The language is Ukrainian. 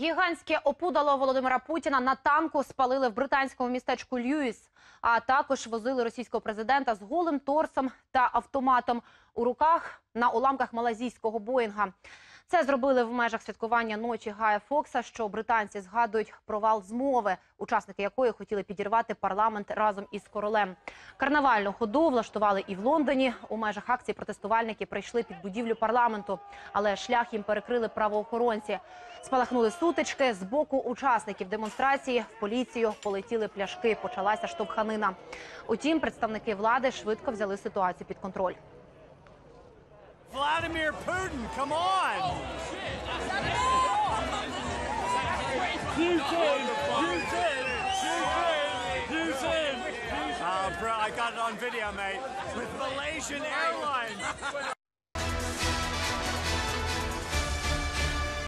Гігантське опудало Володимира Путіна на танку спалили в британському містечку Льюіс, а також возили російського президента з голим торсом та автоматом у руках на уламках малазійського Боїнга. Це зробили в межах святкування ночі Гая Фокса, що британці згадують провал змови, учасники якої хотіли підірвати парламент разом із королем. Карнавальну ходу влаштували і в Лондоні. У межах акції протестувальники прийшли під будівлю парламенту, але шлях їм перекрили правоохоронці. Спалахнули сутички з боку учасників демонстрації. В поліцію полетіли пляшки. Почалася штовханина. Утім, представники влади швидко взяли ситуацію під контроль. Vladimir Putin, come on! Oh, shit! You did! You! Uh, bro, I got it on video, mate, with Malaysian Airlines!